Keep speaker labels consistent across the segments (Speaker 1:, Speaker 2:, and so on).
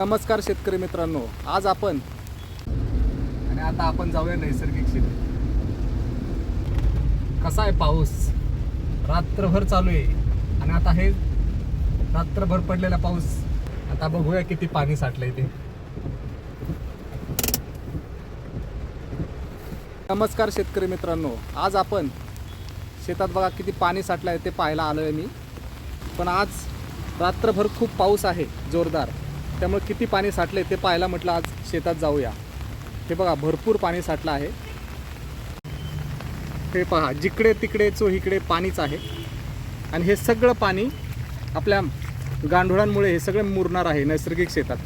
Speaker 1: नमस्कार शेतकरी मित्रांनो आज आपण आणि आता आपण जाऊया नैसर्गिक शेती. कसा आहे पाऊस? रात्रभर चालू आहे. आणि आता हे रात्रभर पडलेला पाऊस. आता बघूया किती पाणी साठलंय ते. नमस्कार शेतकरी मित्रांनो आज आपण शेतात बघा किती पाणी साठलं आहे ते पाहायला आलो आहे मी. पण आज रात्रभर खूप पाऊस आहे जोरदार. त्यामुळे किती पाणी साठले ते पाहायला म्हटलं आज शेतात जाऊया. हे बघा भरपूर पाणी साठलं आहे. हे पहा जिकडे तिकडे चोहीकडे पाणीच आहे. आणि हे सगळं पाणी आपल्या गांडुळांमुळे हे सगळं मुरणार आहे नैसर्गिक शेतात.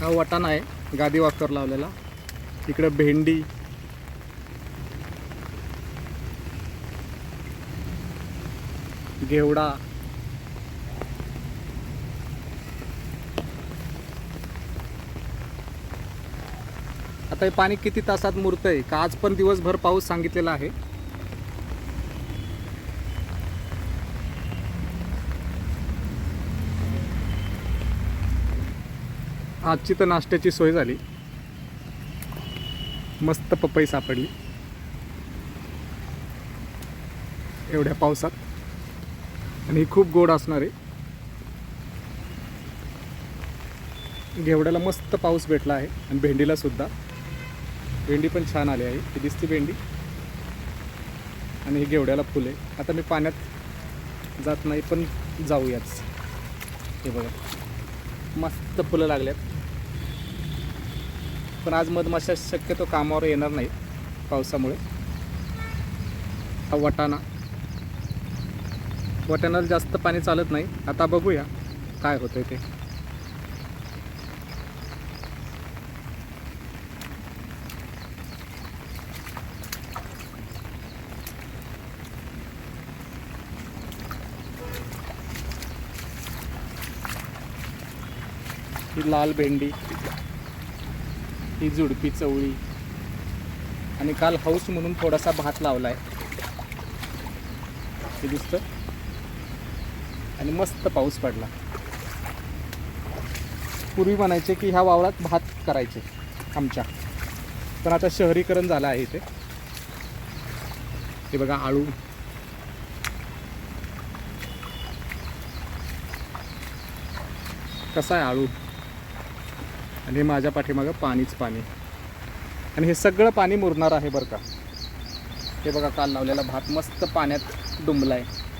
Speaker 1: हा वटाणा आहे गादी वाकर लावलेला. इकडं भेंडी घेवडा आता हे पाणी किती तासात मुरतंय? का आज पण दिवसभर पाऊस सांगितलेला आहे? आजची तर नाश्त्याची सोय झाली. मस्त पपई सापडली. एवढ्या पावसात. आणि ही खूप गोड असणार आहे. घेवड्याला मस्त पाऊस भेटला आहे आणि भेंडीला सुद्धा. भेंडी पण छान आली आहे. ही दिसती भेंडी. आणि ही घेवड्याला फुले. आता मी पाण्यात जात नाही पण जाऊयाच हे बघा. मस्त फुलं लागल्यात. पण आज मधमाशा शक्यतो कामावर येणार नाही पावसामुळे. हा वटाणा. वाट्यानं जास्त पाणी चालत नाही. आता बघूया काय होतंय ते. ही लाल भेंडी ही झुडपी चवळी आणि काल हाऊस म्हणून थोडासा भात लावलाय. हे दिसतं? आणि मस्त पाऊस पडला. पूर्वी म्हणायचे की ह्या वावरात भात करायचे आमच्या. पण आता शहरीकरण झालं आहे इथे. हे बघा आळू. कसा आहे आळू? आणि हे माझ्या पाठीमागं पाणीच पाणी. आणि हे सगळं पाणी मुरणार आहे बरं का. हे बघा काल लावलेला भात मस्त पाण्यात डुंबला आहे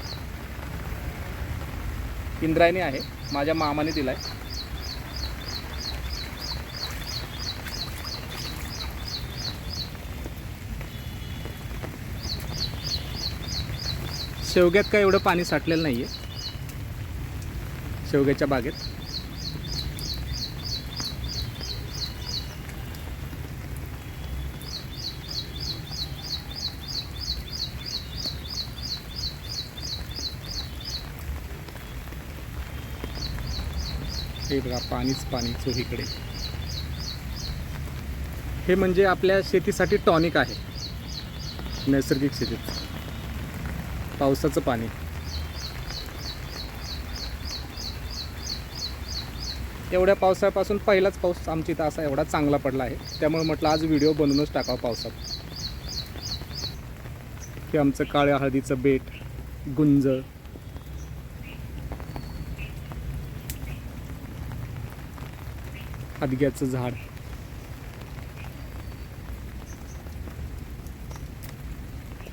Speaker 1: इंद्रायणी आहे. माझ्या मामाने दिलाय. शेवग्यात काय एवढं पाणी साठलेलं नाही आहे शेवग्याच्या बागेत. हे बघा पाणीच पाणी चोहीकडे हे म्हणजे आपल्या शेतीसाठी टॉनिक आहे. नैसर्गिक शेतीत. पावसाचं पाणी. एवढ्या पावसाळ्यापासून पहिलाच पाऊस आमच्या इथं असा एवढा चांगला पडला आहे. त्यामुळे म्हटलं आज व्हिडिओ बनवूनच टाकावं पावसात. हे आमचं काळ्या हळदीचं बेट गुंज हदग्याचं झाड.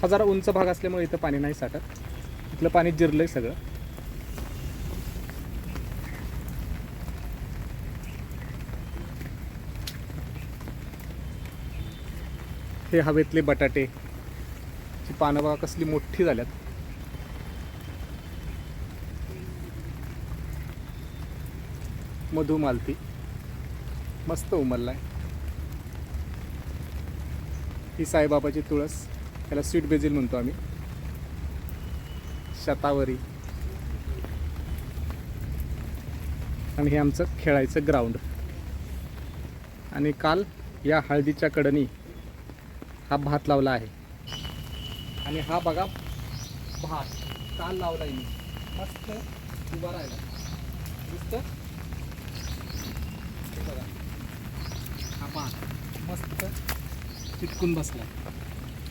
Speaker 1: हा जरा उंच भाग असल्यामुळे इथं पाणी नाही साठत. इथलं पाणी जिरलंय सगळं. हे हवेतले बटाटे. ची पानं बघा कसली मोठी झाल्यात. मधुमालती. मस्त उमललाय. ही साईबाबाची तुळस त्याला स्वीट बेजिल म्हणतो आम्ही. शतावरी. आणि हे आमचं खेळायचं ग्राउंड आणि काल या हळदीच्या कडनी हा भात लावला आहे. आणि हा बघा भात. काल लावला आहे मी. मस्त उभा राहिला. दिसतं हे बघा हा मस्त चिटकून बसला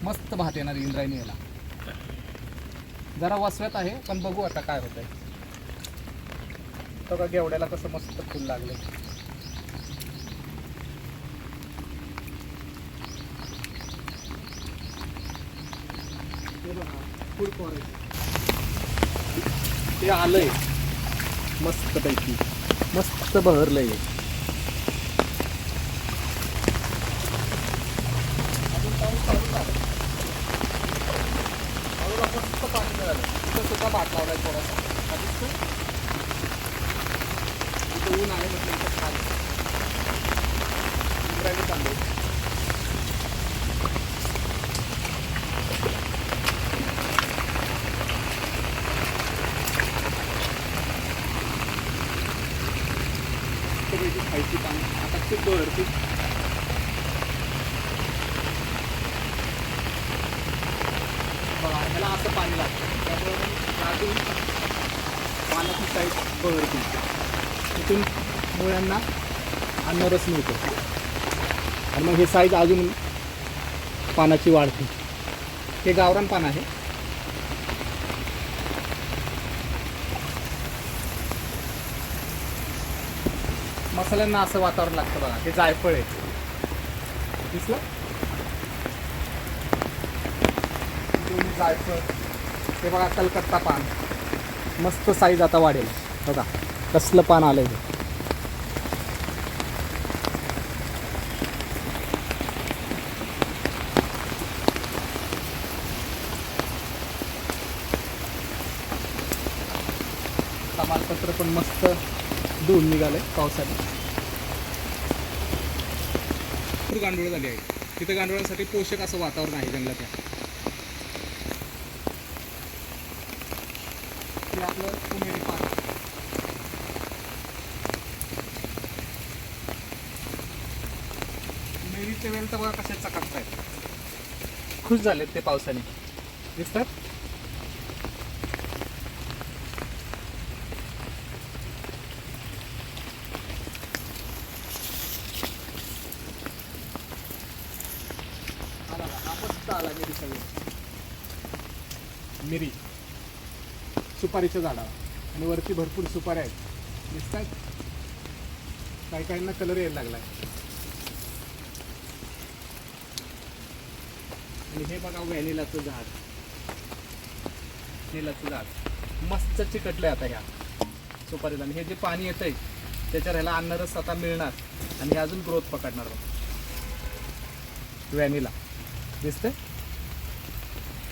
Speaker 1: मस्त भात येणार इंद्रायणी याला. जरा वसव्यात आहे पण बघू आता काय होतंय. तो का गेवड्याला कसं मस्त फुल लागले फुल ते आलंय. मस्त पैकी मस्त बहरलंय अजून पाऊस चालूच आहे. हळूहळू झालं तिथं सुद्धा भात लावलाय थोडासा हा ऊन आहे म्हटलं इथं खाली. इंद्रायणी तांदूळ मस्तपैकी खायची पाणी आता खूप बहरती बघा ह्याला असं पाणी लागतं त्यामुळे अजून पाण्याची साईज बहरती तिथून मुळ्यांना अन्नरस मिळतो. आणि मग हे साईज अजून पानाची वाढते. हे गावरान पान आहे. मसाल्यांना असं वातावरण लागतं बघा. हे जायफळ आहे. दिसलं? जायफळ. हे बघा कलकत्ता पान. मस्त साईज आता वाढेल. बघा कसलं पान आलं हे. मालपत्र पण मस्त धुवून निघालंय पावसाने. भरपूर गांडूळ झाली आहे तिथं गांडुळांसाठी पोषक असं वातावरण आहे जंगलात आपलं पुणेरी पार्क. मेरीचे वेल तर बघा कसे आहेत खुश झालेत ते पावसाने. दिसतात आला ना, हा मस्त आला मिरी सगळं. मिरी. सुपारीच्या झाडावर आणि वरती भरपूर सुपाऱ्या आहेत. दिसतात काही काहींना कलर यायला लागलाय. आणि हे बघा व्हॅनिलाचं झाड. व्हॅनिलाचं झाड. मस्त चिकटलंय आता ह्या सुपारीला. आणि हे जे पाणी येतंय त्याच्यावर ह्याला अन्नरस आता मिळणार. आणि हे अजून ग्रोथ पकडणार व्हॅनिला. दिसतंय?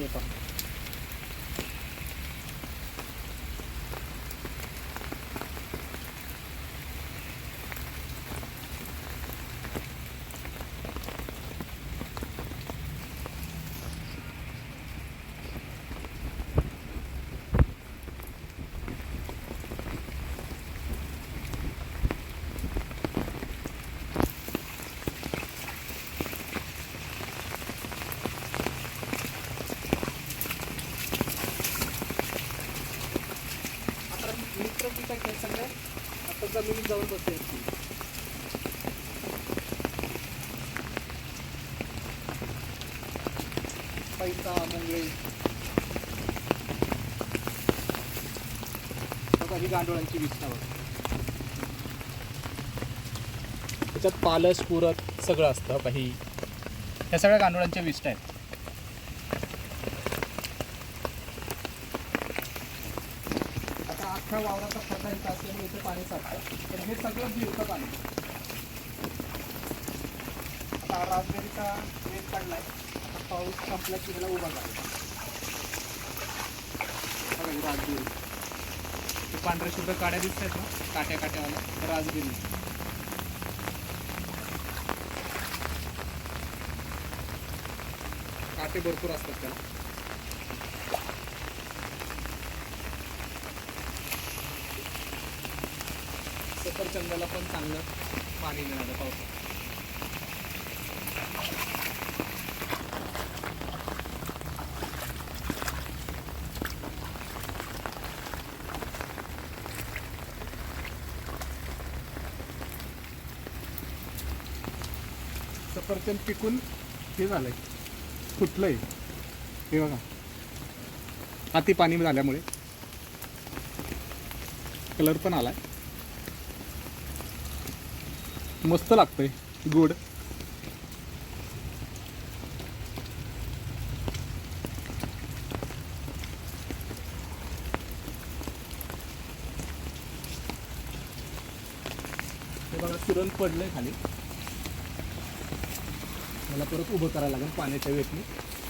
Speaker 1: हे पहा जमिनीत जाऊन बसते पैसा मुंगळे. बघा ही गांडोळांची विष्ठा बघा त्याच्यात पालस पुरत सगळं असतं काही ह्या सगळ्या गांडोळांच्या विष्ट आहेत. अख्ख्या वावराचा खड्डा इथं असल्यामुळे इथे पाणी साठतं तर हे सगळं जिरतं पाणी आता राजगिरीचा वेग काढलाय आता पाऊस संपला की ह्याला उभा झाला राजगिरी ते पांढऱ्या शुद्ध काड्या दिसत आहेत ना काट्या काट्यावाल्या. राजगिरी काटे भरपूर असतात त्याला. सफरचंदाला पण चांगलं पाणी मिळालं पावसात. सफरचंद पिकून हे झालंय. फुटलंय. हे बघा. अति पाणी झाल्यामुळे कलर पण आलाय. मस्त लागतंय. गुड हे बघा सुरण पडलंय खाली. मला परत उभं करायला लागेल पाण्याच्या वेटने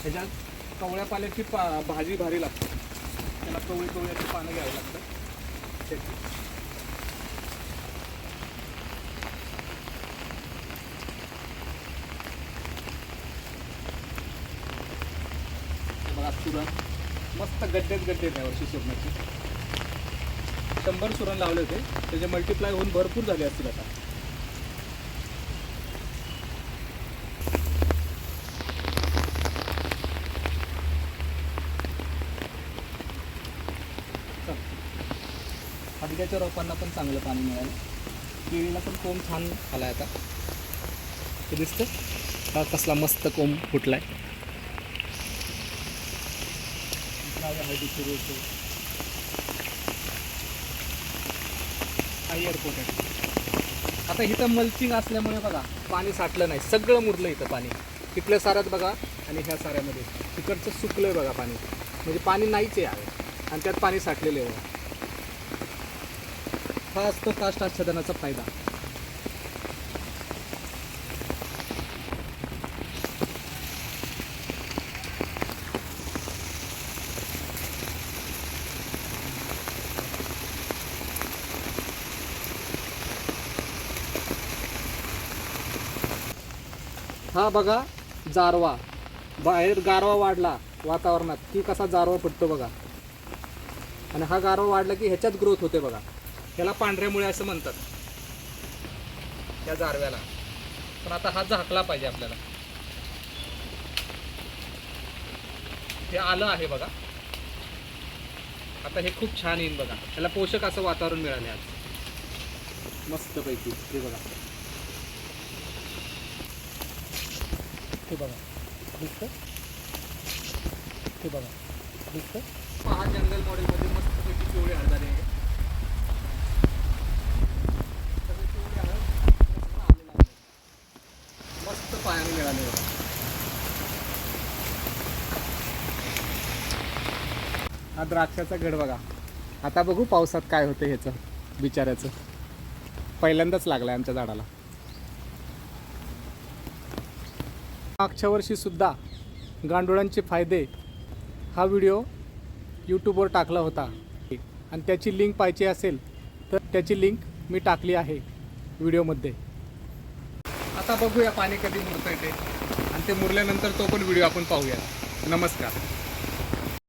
Speaker 1: त्याच्यात कवळ्या पाण्याची पा भाजी भारी लागते. त्याला कवळी कवळ्याची पानं घ्यावी लागतात त्याची हे बघा सुरण मस्त गड्डेच गड्डे आहेत यावर्षी सुरणाची शंभर सुरण लावले होते. त्याचे मल्टिप्लाय होऊन भरपूर झाले असतील आता. हदग्याच्या रोपांना पण चांगलं पाणी मिळालं. केळीला पण कोंब छान आलाय आता. ते दिसतं हा कसला मस्त कोंब फुटलाय. आहे आहे हळदीची रोप. हा एअरपोर्ट आहे आता इथं मल्चिंग असल्यामुळे बघा पाणी साठलं नाही. सगळं मुरलं इथं पाणी. तिथल्या साऱ्यात बघा आणि ह्या साऱ्यामध्ये. तिकडचं सुकलंय बघा पाणी. म्हणजे पाणी नाहीच आहे आणि त्यात पाणी साठलेलं आहे बघा. हा असतो कास्ट आच्छादनाचा फायदा. हा बघा जारवा. बाहेर गारवा वाढला वातावरणात. की कसा जारवा पडतो बघा. आणि हा गारवा वाढला की ह्याच्यात ग्रोथ होते बघा. ह्याला पांढऱ्यामुळे असं म्हणतात. त्या जारव्याला. पण आता हा झाकला पाहिजे आपल्याला. हे आलं आहे बघा. आता हे खूप छान येईल बघा. त्याला पोषक असं वातावरण मिळाले आज. मस्तपैकी. हे बघा. हे बघा. दिसतं हे बघा. दिसतं पहा जंगल मॉडेलमध्ये मस्तपैकी पिवळे हळदारे आहे मस्त पायाने मिळाले हा द्राक्षाचा गड बघा. आता बघू पावसात काय होतं ह्याचं बिचाऱ्याचं. पहिल्यांदाच लागलं आमच्या झाडाला. मागच्या वर्षीसुद्धा गांडोळांचे गांडुळांचे फायदे हा व्हिडिओ यूट्यूबवर टाकला होता. आणि त्याची लिंक पाहिजे असेल तर त्याची लिंक मी टाकली आहे व्हिडिओमध्ये. आता बघूया पाणी कधी मुरतं ते. आणि ते मुरल्यानंतर तो पण व्हिडिओ आपण पाहूया नमस्कार.